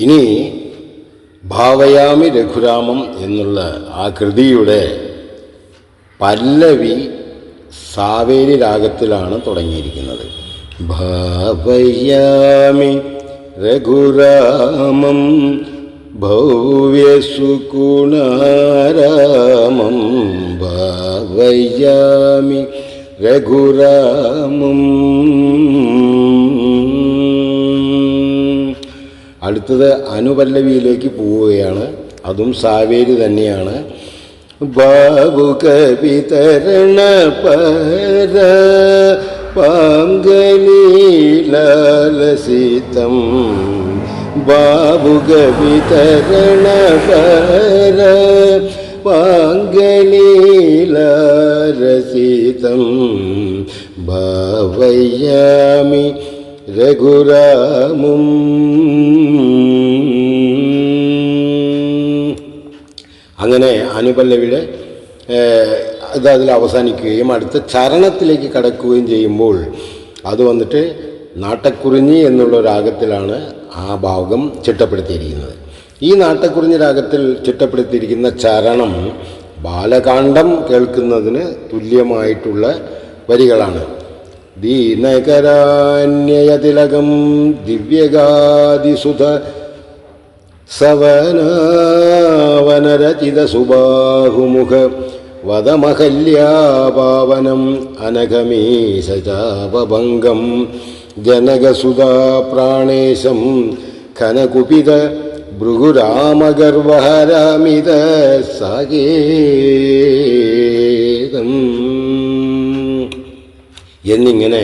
ഇനി ഭാവയാമി രഘുരാമം എന്നുള്ള ആ കൃതിയുടെ പല്ലവി സാവേരി രാഗത്തിലാണ് തുടങ്ങിയിരിക്കുന്നത്. ഭാവയാമി രഘുരാമം ഭവ്യസുകുണാരാമം ഭാവയാമി രഘുരാമം. അടുത്തത് അനുപല്ലവിയിലേക്ക് പോവുകയാണ്. അതും സാവേരി തന്നെയാണ്. ബാബു കവിതരണ പര പാങ്കലീലാലസിതം ബാബു കവിതരണ പര പാങ്കലീലാരസിതം ഭാവയാമി രഘുരാമും അങ്ങനെ അനുപല്ലവിയുടെ ഇത് അതിൽ അവസാനിക്കുകയും അടുത്ത ചരണത്തിലേക്ക് കടക്കുകയും ചെയ്യുമ്പോൾ അത് വന്നിട്ട് നാട്ടക്കുറിഞ്ഞി എന്നുള്ള രാഗത്തിലാണ് ആ ഭാഗം ചിട്ടപ്പെടുത്തിയിരിക്കുന്നത്. ഈ നാട്ടക്കുറിഞ്ഞി രാഗത്തിൽ ചിട്ടപ്പെടുത്തിയിരിക്കുന്ന ചരണം ബാലകാന്ഡം കേൾക്കുന്നതിന് തുല്യമായിട്ടുള്ള വരികളാണ്. ദീനകരാന്യയതിലകം ദിവ്യഗാദിസുധ സവനാവനരചിതസുബാഹുമുഖ വദമഹല്യാപാവനം അനഘമീശാപഭംഗം ജനകസുധാ പ്രാണേശം ഖനകുപിത ഭൃഗുരാമഗർവഹരാമിത സകേതം എന്നിങ്ങനെ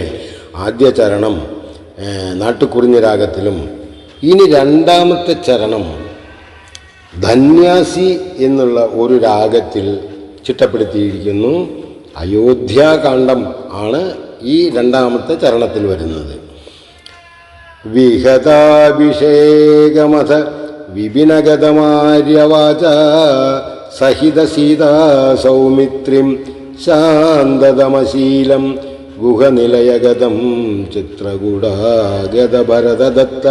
ആദ്യ ചരണം ഏഹ്, നാട്ടുകുറിഞ്ഞ രാഗത്തിലും ഇനി രണ്ടാമത്തെ ചരണമാണ് ധന്യാസി എന്നുള്ള ഒരു രാഗത്തിൽ ചിട്ടപ്പെടുത്തിയിരിക്കുന്നു. അയോധ്യാകാന്ഡം ആണ് ഈ രണ്ടാമത്തെ ചരണത്തിൽ വരുന്നത്. വിഹതാഭിഷേകമഥ വിപിനഗതമാര്യവാച സഹിത സീതാ സൗമിത്രിം ശാന്തതമശീലം ഗുഹനിലയഗതം ചിത്രകൂടാഗതഭരതദത്ത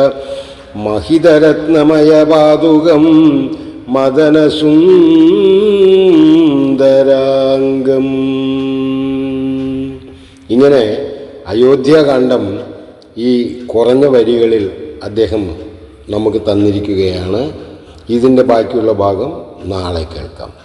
മഹിതരത്നമയപാതുകം മദനസുന്ദരാംഗം. ഇങ്ങനെ അയോധ്യാകാന്ഡം ഈ കുറഞ്ഞ വരികളിൽ അദ്ദേഹം നമുക്ക് തന്നിരിക്കുകയാണ്. ഇതിന്റെ ബാക്കിയുള്ള ഭാഗം നാളെ കേൾക്കാം.